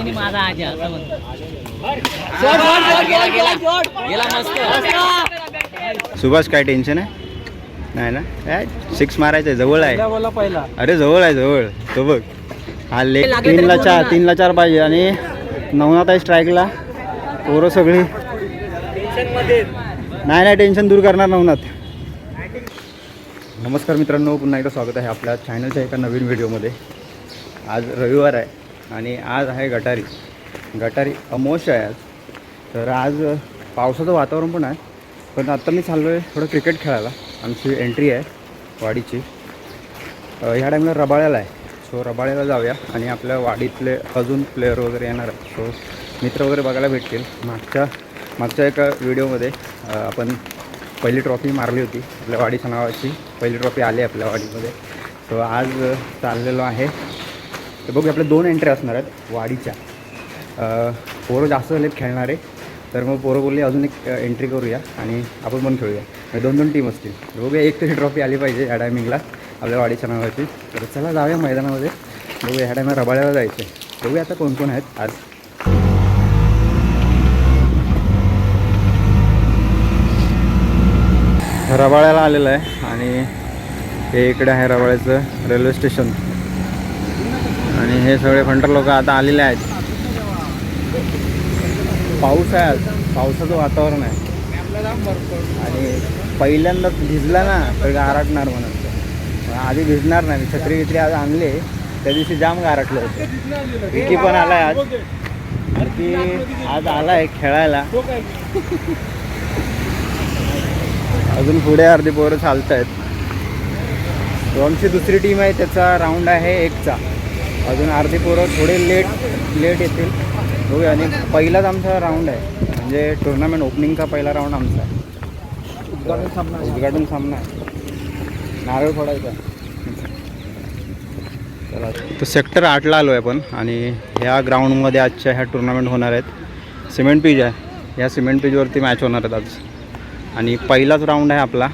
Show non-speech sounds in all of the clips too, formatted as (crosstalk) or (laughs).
आणि माझा आजा असं म्हणतो. गेला मस्त सुभाष काय टेन्शन आहे? नाही ना? सिक्स मारायचं आहे जवळ आहे. अरे जवळ आहे जवळ. तो बघ. हा तरी तीनला चार. तीनला चार पाहिजे. आणि नवनाथ आहे स्ट्राईकला पोरं सगळी. नाही नाही टेन्शन दूर करणार नवनाथ. नमस्कार मित्रांनो. पुन्हा एकदा स्वागत आहे आपल्या चॅनलच्या एका नवीन व्हिडिओमध्ये आज रविवार आहे. आणि आज आहे गटारी. गटारी अमोश आहे आज. तर आज पावसाचं वातावरण पण आहे. पण आत्ता मी चाललो आहे थोडं क्रिकेट खेळायला. आमची एंट्री आहे वाडीची. ह्या टाईमला रबाळ्याला आहे. सो रबाळ्याला जाऊया. आणि आपल्या वाडीतले अजून प्लेअर वगैरे येणार आहेत. सो मित्र वगैरे बघायला भेटतील. मागच्या मागच्या एका व्हिडिओमध्ये आपण पहिली ट्रॉफी मारली होती. आपल्या वाडीच्या नावाची पहिली ट्रॉफी आली आपल्या वाडीमध्ये. सो आज चाललेलो आहे तर बघू आपल्या दोन एंट्री असणार आहेत वाडीच्या. पोरं जास्त झालेत खेळणारे तर मग पोरं बोलले अजून एक एंट्री करूया आणि आपण पण खेळूया. म्हणजे दोन दोन टीम असतील. तर बघूया एक तरी ट्रॉफी आली पाहिजे या टायमिंगला आपल्या वाडीच्या नावाची. तर चला जाऊया मैदानामध्ये. बघूया ह्या टायमाला रबाळ्याला जायचं आहे बघूया आता कोण कोण आहेत आज. रबाळ्याला आलेलं आहे आणि हे इकडे आहे रबाळ्याचं रेल्वे स्टेशन आणि हे सगळे फंटर लोक आता आलेले आहेत. पाऊस आहे आज. पावसाचं वातावरण आहे. आणि पहिल्यांदा भिजला ना तर गारटणार म्हणून. आधी भिजणार नाही. छत्री वित्री आज आणले. त्या दिवशी जाम गारटलं होतं. विकी पण आलाय आज. विकी आज आलाय खेळायला. अजून पुढे अर्धी पोरं चालत आहेत दोनची आमची दुसरी टीम आहे त्याचा राऊंड आहे एकचा. अजून अर्धी पोरं थोडे लेट लेट येतील. बघूया. आणि पहिलाच आमचा राऊंड आहे. म्हणजे टुर्नामेंट ओपनिंगचा पहिला राऊंड आमचा आहे. उद्घाटन सामना आहे. उद्घाटन सामना आहे. नारळ फोडायचा. चला. तर सेक्टर आठला आलो आहे आपण. आणि ह्या ग्राउंडमध्ये आजच्या ह्या टुर्नामेंट होणार आहेत सिमेंट पीज आहे. या सिमेंट पीजवरती मॅच होणार आहेत आज. आणि पहिलाच राऊंड आहे आपला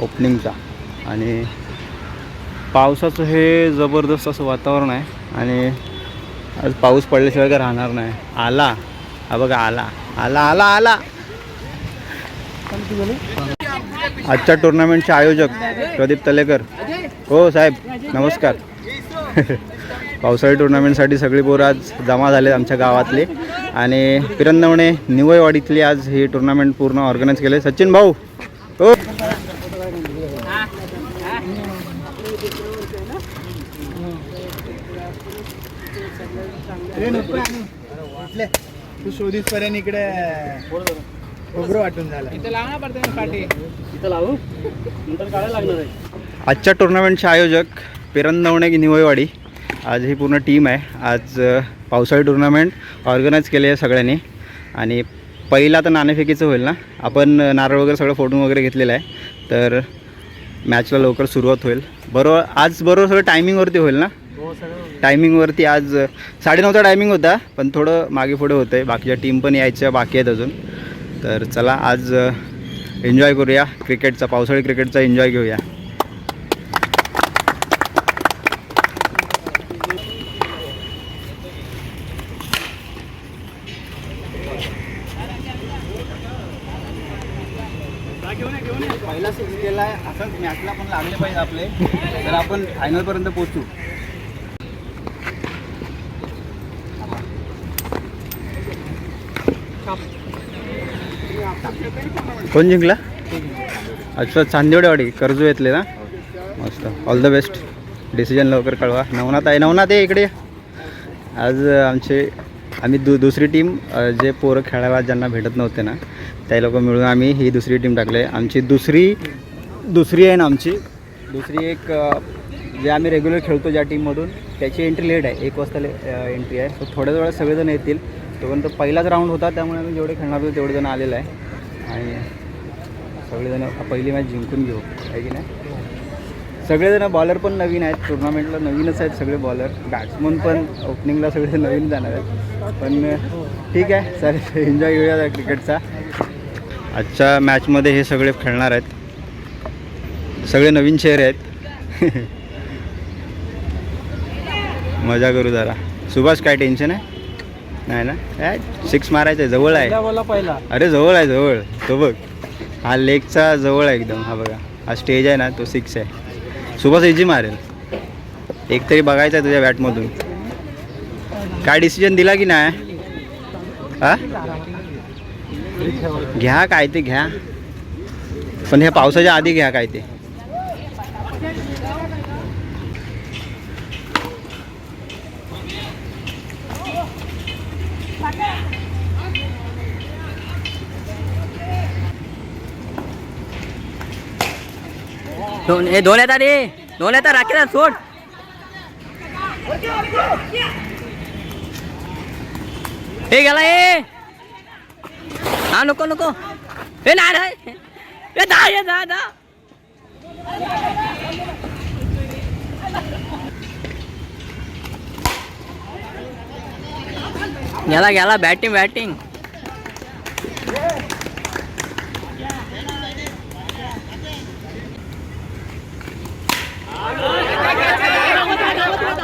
ओपनिंगचा आणि पावसाचं हे जबरदस्त असं वातावरण आहे आणि आज पाऊस पडल्याशिवाय काय राहणार नाही. आला. हा बघा आला. आला आला आला. आजच्या टुर्नामेंटचे आयोजक प्रदीप तलेकर. हो साहेब नमस्कार. (laughs) पावसाळी टुर्नामेंटसाठी सगळी पोरं आज जमा झाले आमच्या गावातले. आणि पिरंदवणे निवयवाडीतली आज ही टुर्नामेंट पूर्ण ऑर्गनाईज केले सचिन भाऊ हो तू शोधीस पर्यंत इकडे खोबरं वाटून झालं इथं लावणार पडते पाठी इथं लावू नंतर काढायला लागणार आहे आजच्या टुर्नामेंटचे आयोजक पिरंदवणे निवयवाडी. आज ही पूर्ण टीम आहे. आज पावसाळी टुर्नामेंट ऑर्गनाईज केली आहे सगळ्यांनी. आणि पहिला तर नाणेफेकीचं होईल ना? आपण नारळ वगैरे सगळं फोटून वगैरे घेतलेलं आहे. तर मॅचला लवकर सुरुवात होईल. बरोबर आज बरोबर सगळं टायमिंगवरती होईल ना? टायमिंगवरती आज साडेनऊचा टायमिंग होता पण थोडं मागे पुढे होतं आहे बाकीच्या टीम पण यायच्या बाकी आहेत अजून. तर चला आज एन्जॉय करूया. क्रिकेटचा पावसाळी क्रिकेटचा एन्जॉय घेऊया. पहिला सिक्स केला आहे असंच मॅचला पण लागले पाहिजे आपले. तर आपण फायनलपर्यंत पोचू कोण जिंकला? अच्छा चांदिवडेवाडी कर्जू येतले ना? मस्त. ऑल द बेस्ट डिसिजन लवकर कळवा. नवनाथ आहे. नवनाथ आहे इकडे आज आमचे आम्ही दु दुसरी टीम जे पोरं खेळायला ज्यांना भेटत नव्हते ना त्या लोक मिळून आम्ही ही दुसरी टीम टाकली आहे. आमची दुसरी दुसरी आहे ना आमची. दुसरी एक जे आम्ही रेग्युलर खेळतो ज्या टीममधून त्याची एंट्री लेट आहे. एक वाजता ले एंट्री आहे. सो थोड्याच वेळात सगळेजण येतील. तोपर्यंत पहिलाच राऊंड होता त्यामुळे आम्ही जेवढे खेळणार होतो तेवढे जण आलेलं आहे. आणि सगळेजण पहिली मॅच जिंकून घेऊ आहे की नाही? सगळेजण बॉलर पण नवीन आहेत टुर्नामेंटला नवीनच आहेत सगळे बॉलर बॅट्समन पण ओपनिंगला सगळे नवीन जाणार आहेत. पण ठीक आहे सर एन्जॉय घेऊया क्रिकेटचा आजच्या मॅचमध्ये हे सगळे खेळणार आहेत. सगळे नवीन चेहरे आहेत. (laughs) मजा करू जरा. सुभाष काय टेन्शन आहे? नाही ना? सिक्स मारायचं आहे जवळ आहे. बोला पहिला. अरे जवळ आहे जवळ. तो बघ. हा लेकचा जवळ आहे एकदम हा बघा. हा स्टेज आहे ना तो सिक्स आहे. सुभाष इजी मारेल. एक तरी बघायचं आहे तुझ्या बॅटमधून काय डिसिजन दिला की नाही? हा? घ्या काय ते घ्या. पण ह्या पावसाच्या आधी घ्या काय ते दोन हे दोन येतात रे दोन येतात राखेला सोड. हे गेला हे हा नको नको. हे नाही नाही. हे दा ये दा दा गेला गेला बॅटिंग बॅटिंग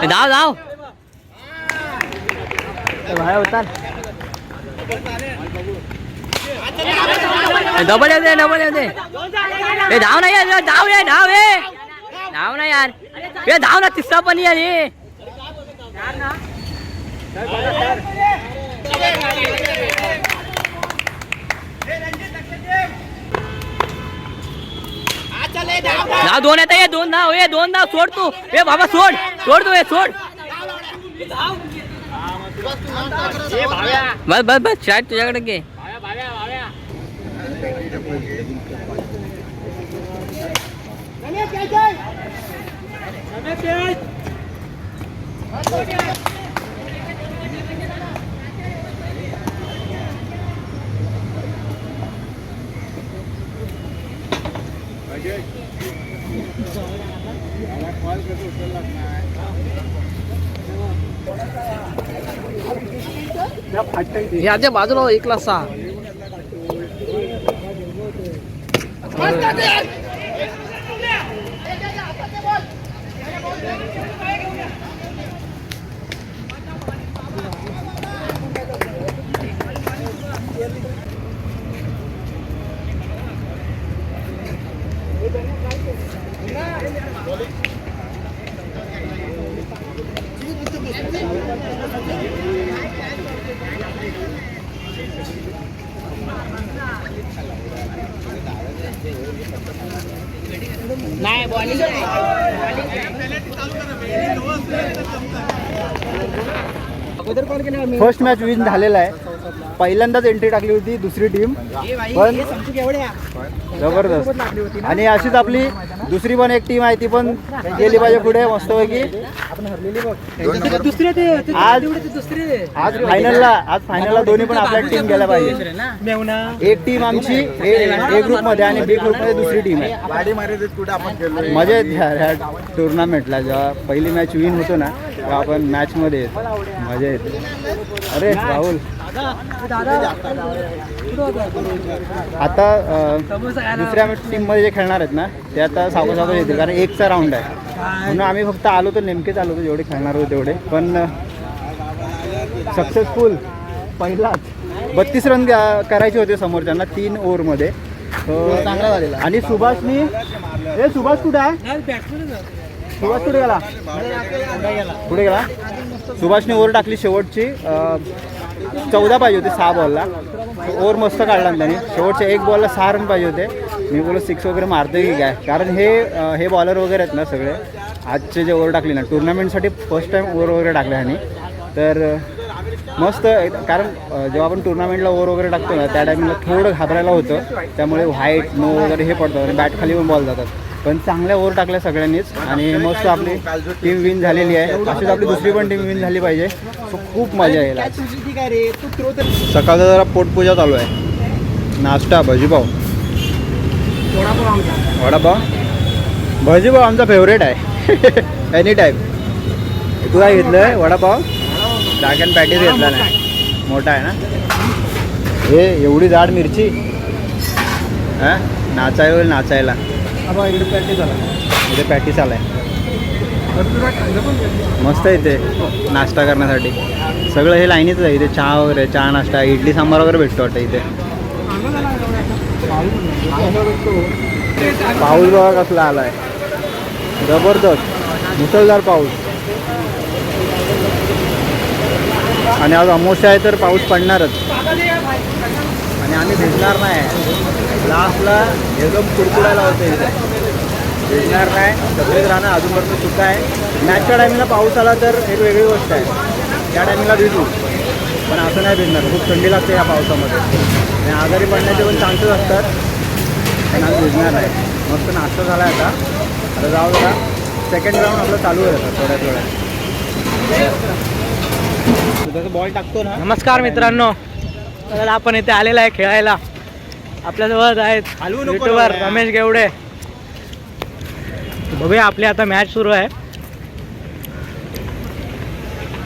धाव धाव बाहेर होता डबल येते डबल येते ए धाव ना यार धाव ये धाव ये धाव ना यार ए धाव ना तिसरा पण यार ये धाव दोन येत ये दोन धाव ये दोन धाव सोड तू। ए बाबा सोड सोड तू ए सोड बस बस बस शाळेत तुझ्याकडे घे याच्या बाजूला हो, एकला सहा. अगोदर कॉल मी फर्स्ट मॅच विन झालेला आहे. पहिल्यांदाच एंट्री टाकली होती दुसरी टीम पण जबरदस्त. आणि अशीच आपली दुसरी पण एक टीम आहे ती पण गेली पाहिजे पुढे मस्तपैकी. दुसरे ते आज दुसरे आज फायनलला आज फायनलला दोन्ही पण आपल्या टीम गेल्या पाहिजे. मेवना एक टीम आमची ए ग्रुपमध्ये आणि बी ग्रुपमध्ये दुसरी टीम आहे. गाडी मारित कुठे आपण गेलो मजा येते टुर्नामेंटला जेव्हा पहिली मॅच विन होतो ना आपण मॅच मध्ये येतो. मजा येते. अरे राहुल. आता दुसऱ्या टीममध्ये जे खेळणार आहेत ना ते आता सावकाश सावकाश येतील कारण एकचा राऊंड आहे. म्हणून आम्ही फक्त आलो तर नेमकेच आलो होतो जेवढे खेळणार होते तेवढे. पण सक्सेसफुल पहिलाच. बत्तीस रन करायचे होते समोरच्यांना तीन ओव्हरमध्ये. चांगला झालेला. आणि सुभाषनी ए सुभाष कुठे आहे. सुभाष कुठे गेला? कुठे गेला? सुभाषने ओव्हर टाकली शेवटची चौदा पाहिजे होती सहा बॉलला. ओव्हर मस्त काढला त्यांनी त्याने. शेवटच्या एक बॉलला सहा रन पाहिजे होते. मी बोललो सिक्स वगैरे मारते की काय? कारण हे हे बॉलर वगैरे आहेत ना सगळे आजचे जे ओव्हर टाकले ना टुर्नामेंटसाठी फर्स्ट टाईम ओव्हर वगैरे टाकले ह्यानी. तर मस्त एक- कारण जेव्हा आपण टुर्नामेंटला ओव्हर वगैरे टाकतो ना त्या टायमिंगला थोडं घाबरायला होतं. त्यामुळे व्हाईट नो वगैरे हे पडतं आणि बॅट खाली पण बॉल जातात. पण चांगल्या ओव्हर टाकल्या सगळ्यांनीच. आणि मस्त आपली टीम विन झालेली आहे. तशीच आपली दुसरी पण टीम विन झाली पाहिजे. सो खूप मजा येईल आज. सकाळचा जरा पोटपूजा चालू आहे. नाश्ता भजीपाव. वडापाव? भजीपाव आमचा फेवरेट आहे. (laughs) एनी टाईम तू काय घेतलं आहे वडापाव अँड पॅटीस घेतला नाही. मोठा आहे ना? हे एवढी जाड मिरची? हां? नाचायला नाचायला. इकडे इथे पॅटीस आला आहे मस्त आहे इथे नाश्ता करण्यासाठी. सगळं हे लाईनीच आहे इथे चहा वगैरे चहा नाश्ता इडली सांबार वगैरे भेटतो वाटतं इथे. पाऊस बघा कसला आलाय. जबरदस्त मुसळधार पाऊस. आणि आज अमोशा आहे तर पाऊस पडणारच. आणि आम्ही भिजणार नाही. लास्टला एकदम कुडकुडायला होतं इथे. भिजणार नाही. सगळेच राहणार अजूनपर्यंत सुद्धा आहे. मॅचच्या टायमिंगला पाऊस आला तर एक वेगळी गोष्ट आहे. त्या टायमिंगला भिजू पण असं नाही भिजणार खूप थंडी लागते या पावसामध्ये. आणि आजारी पडण्याचे पण चान्सेस असतात. पण आज भिजणार नाही. मस्त नाश्ता झाला आहे आता. आता जाऊ जरा. सेकंड राऊंड आपलं चालू आहे आता थोड्या थोड्या. बॉल टाकतो ना. नमस्कार मित्रांनो. तर आपण इथे आलेला आहे खेळायला. आपल्यासोबत आहेत युट्यूबर. रमेश गेवडे. बघूया आपली आता मॅच सुरू आहे.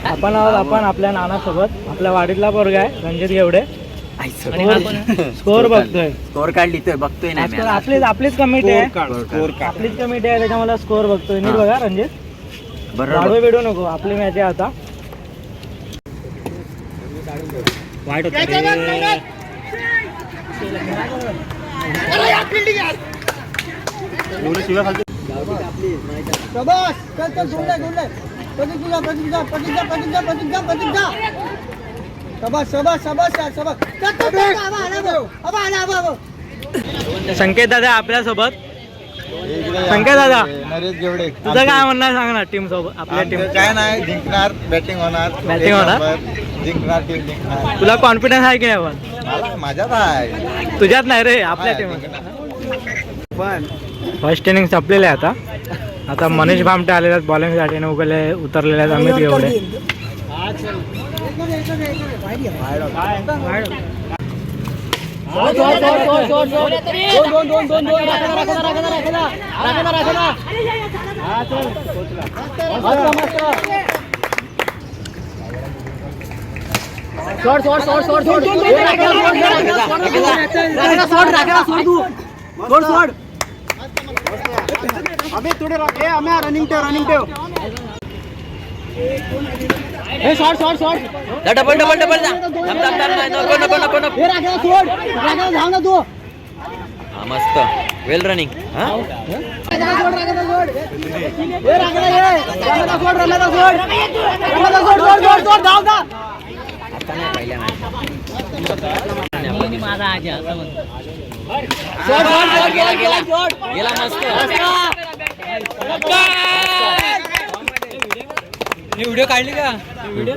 आपण आहोत आपण आपल्या नानासोबत. आपल्या वाडीतला पोरगा आहे रणजित गेवडे. स्कोर बघतोय. स्कोर कार्ड लिहितोय बघतोय ना मी. आपलीच आपलीच कमिटी आहे. स्कोर आपलीच कमिटी आहे त्याच्यामुळे स्कोर बघतोय. नीट हा. बघा रणजित बरोबर. वाढू बिडू नको आपली मॅच आहे आता. वाईट संकेत दादा आपल्यासोबत. संकेत दादा. नरेश जेवढे तुझं काय म्हणणं आहे सांग ना टीम सोबत आपल्या टीम काय नाही जिंकणार बॅटिंग होणार. एक होणार? जिंकणार टीम जिंकणार? तुला कॉन्फिडन्स आहे की नाही पण? मला माझ्यात आहे. तुझ्यात नाही रे आपल्या आहे, टीम. पण फर्स्ट इनिंग संपलेले आहे आता. आता मनीष भामटे आलेले आहेत बॉलिंगसाठी आणि उगले उतरलेले आहेत अमित गेवडे सोड सोड सोड सोड सोड सोड राखेला सोड तू सोड सोड अबे थोडे राख ए आम्ही रनिंग ठेव रनिंग ठेव हे shot shot shot double double double जा थांब थांब थांब नाही नको नको नको नको हे राखेला सोड राखेला धाव ना तू हा मस्त वेल रनिंग हा सोड राखेला सोड हे राखेला ये राखेला सोड रमेला सोड रमेला सोड सोड सोड सोड धाव धाव Ini udah kali kah? Ini udah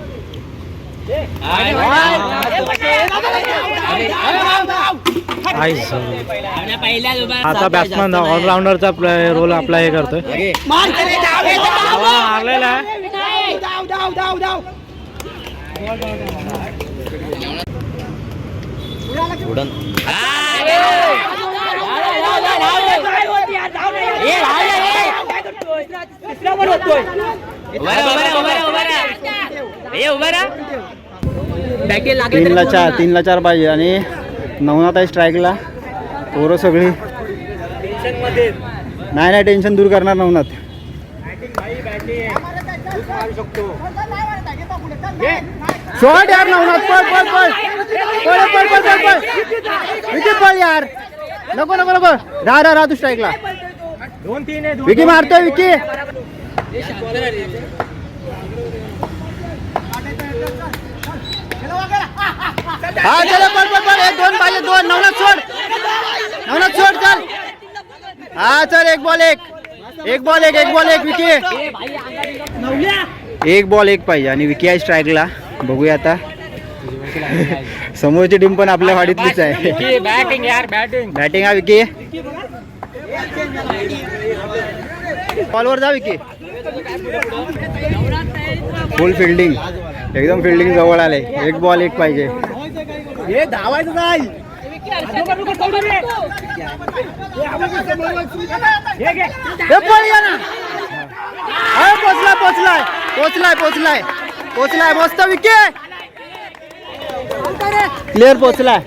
आता बॅट्समॅन ऑलराऊंडरचा रोल आपला हे करतोय मारलेला आहे उडन तीनला चार तीनला चार पाहिजे आणि नवनाथ आहे स्ट्राईकला पोरं सगळी. नाही नाही टेन्शन दूर करणार नवनाथ शॉट यार नवनाथ पळ पळ पळ. पळ पळ पळ पळ पळ. यार. नको नको नको. राहा राहा राहा तू स्ट्राईकला दोन तीन आहे विकी मारतोय विकी. हा चला पळ पळ पळ एक दोन पाहिजे दोन नवनाथ सोड. नवनाथ सोड चल. हा चल एक बॉल एक. एक बॉल एक एक बॉल एक विकी. एक बॉल एक पाहिजे. आणि विकी आहे स्ट्राईकला बघूया आता. (laughs) समोरची टीम पण आपल्या वाडीतलीच आहे. बॅटिंग यार बॅटिंग बॅटिंग हा विकी. बॉलवर जा विकी. फुल फिल्डिंग एकदम फिल्डिंग जवळ आले एक बॉल एक पाहिजे. हे धावायचं नाही. हे पोचलाय पोचलाय. पोचलाय पोचलाय. पोचलाय. मस्त विके. क्लिअर पोचलाय.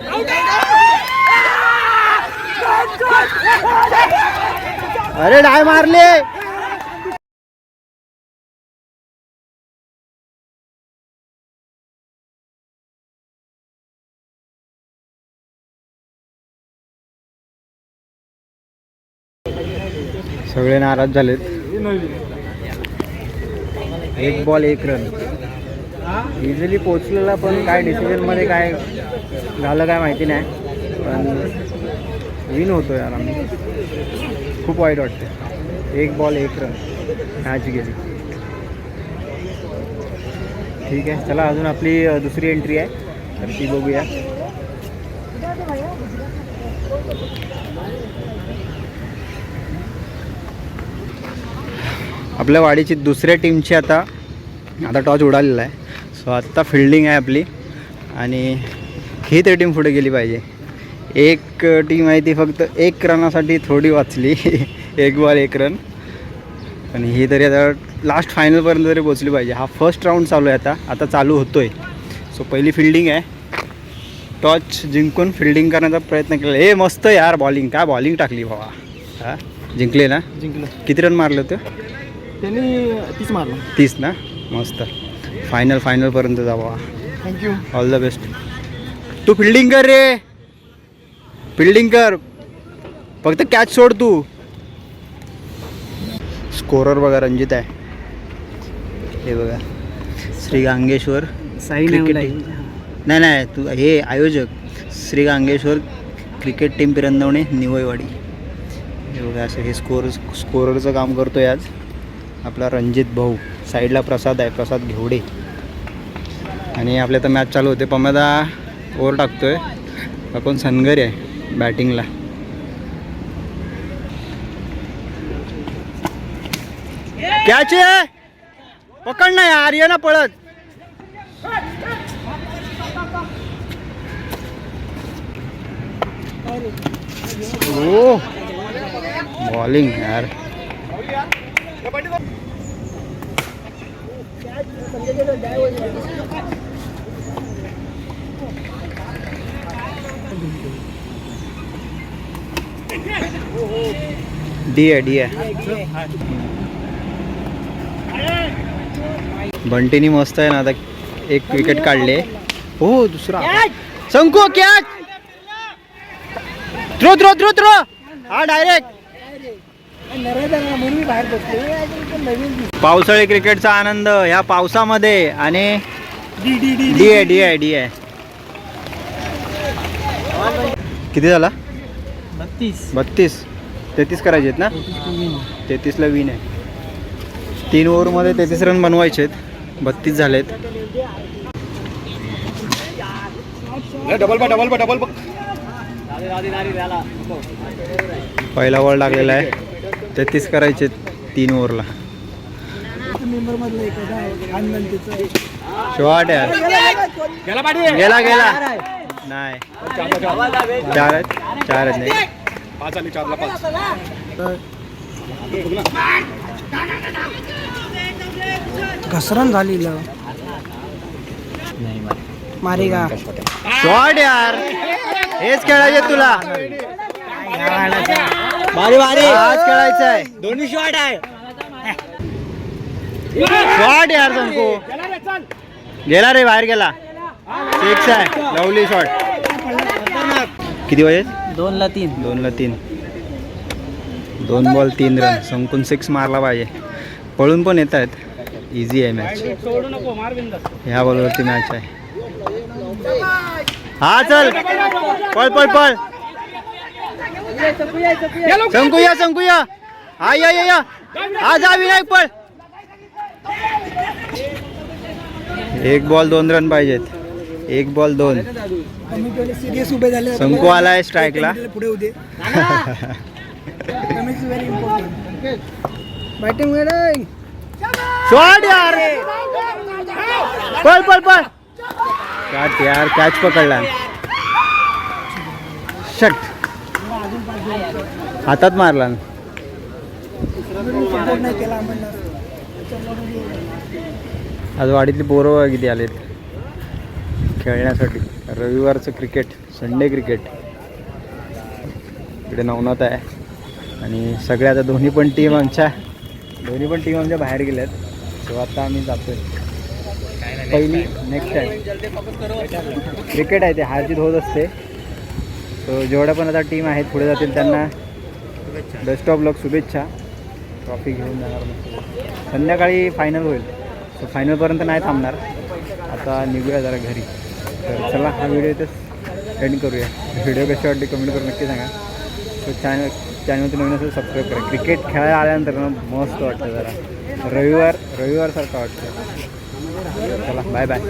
अरे डाय मारले. सगळे नाराज झालेत. एक बॉल एक रन इझिली पोचलेला पण काय डिसिजनमध्ये काय झालं काय माहिती नाही. पण विन होतो यार आम्ही खूप वाईट वाटते. एक बॉल एक रन मॅच गेली. ठीक आहे चला अजून आपली दुसरी एंट्री आहे. तर ती बघूया. आपल्या वाडीची दुसऱ्या टीमची आता आता टॉच उडालेला आहे. सो आत्ता फिल्डिंग आहे आपली. आणि ही तर टीम पुढे गेली पाहिजे. एक टीम आहे ती फक्त एक रनासाठी थोडी वाचली. (laughs) एक बॉल एक रन आणि ही तरी आता लास्ट फायनलपर्यंत तरी पोचली पाहिजे. हा फर्स्ट राऊंड चालू आहे आता. आता चालू होतो आहे सो पहिली फिल्डिंग आहे. टॉच जिंकून फिल्डिंग करण्याचा प्रयत्न केला. ए मस्त यार बॉलिंग काय बॉलिंग टाकली बाबा हां? जिंकले ना? जिंकलं. किती रन मारले होते? त्यांनी तीच मारलं. तीस ना? मस्त. फायनल फायनलपर्यंत जावा thank you all the best Tu fielding कर रे. फिल्डिंग कर. फक्त कॅच सोड तू. स्कोरर बघा रंजित आहे. हे बघा. श्री गांगेश्वर साई. नाही नाही तू हे आयोजक श्री गांगेश्वर क्रिकेट टीम पिरंदवणे निवईवाडी हे बघा असं हे स्कोर स्कोररचं काम करतोय आज. आपला रणजित भाऊ. साईडला प्रसाद आहे प्रसाद घेवडे. आणि आपल्या तर मॅच चालू होते. पमदा ओव्हर टाकतोय. आपण सनगरी आहे. बॅटिंगला. कॅच आहे? पकड नाही यार ये ना पळत. ओ बॉलिंग यार. डी आहे डी आहे. बंटीनी मस्त आहे ना आता एक विकेट काढले. हो दुसरा. Sanku catch throw throw throw throw! हा डायरेक्ट पावसाळी क्रिकेटचा आनंद ह्या पावसामध्ये आणि डी आहे डी आहे डी आहे. किती झाला? बत्तीस. बत्तीस. तेहतीस करायचे आहेत ना? तेहतीसला विन आहे. तीन ओव्हरमध्ये तेहतीस रन बनवायचे आहेत. बत्तीस झालेत. डबल बा डबल बा डबल पहिला बॉल लागलेला आहे. तेहतीस करायचे तीन ओव्हरला. शॉर्ट यार. गेला गेला गेला. नाही. चार आहेत. चार आहेत नाही. पाच आली चारला पाच. घसरण झालेलं. मारे. का शॉर्ट यार. हेच खेळायचे तुला. भारी भारी आज खेळायचं आहे दोन्ही शॉट आहे. शॉट यार संकू गेला रे बाहेर गेला. सिक्स आहे. लवली शॉट किती वाजे दोन ला तीन. दोनला तीन. दोन बॉल तीन रन. संकून सिक्स मारला पाहिजे. पळून पण येत आहेत. इझी आहे मॅच सोडू नको ह्या बॉलवरती मॅच आहे. हा चल. पळ पळ पळ. शंकू या शंकू या. हा या या या. हा जा विनायक पळ. एक बॉल दोन रन पाहिजेत. एक बॉल दोन. सिरियस उभे झाले. शंकू आलाय स्ट्राईकला पुढे उदे बॅटिंग शॉट यार! पळ पळ पळ. कॅच यार कॅच पकडला. शट हातात मारला. आज वाडीतली पोरं किती आलेत? खेळण्यासाठी. रविवारचं क्रिकेट संडे क्रिकेट इकडे नवनाथ आहे. आणि सगळ्या आता दोन्ही पण टीम आमच्या दोन्ही पण टीम आमच्या बाहेर गेल्यात सो आता आम्ही जातोय. पहिली नेक्स्ट आहे क्रिकेट आहे ते हारजीत होत असते. सो जेवढ्या पण आता टीम आहेत पुढे जातील त्यांना बेस्ट ऑफ लक शुभेच्छा. ट्रॉफी घेऊन जाणार संध्याकाळी फायनल होईल. सो फायनलपर्यंत नाही थांबणार. आता निघूया जरा घरी. तर चला हा व्हिडिओ इथंच एंड करूया. व्हिडिओ कशी वाटली कमेंट करून नक्की सांगा. तर चॅनल चॅनलवरती नवीन असेल सबस्क्राईब करा. क्रिकेट खेळायला आल्यानंतर ना मस्त वाटतं जरा. रविवार रविवारसारखं वाटतं. चला बाय बाय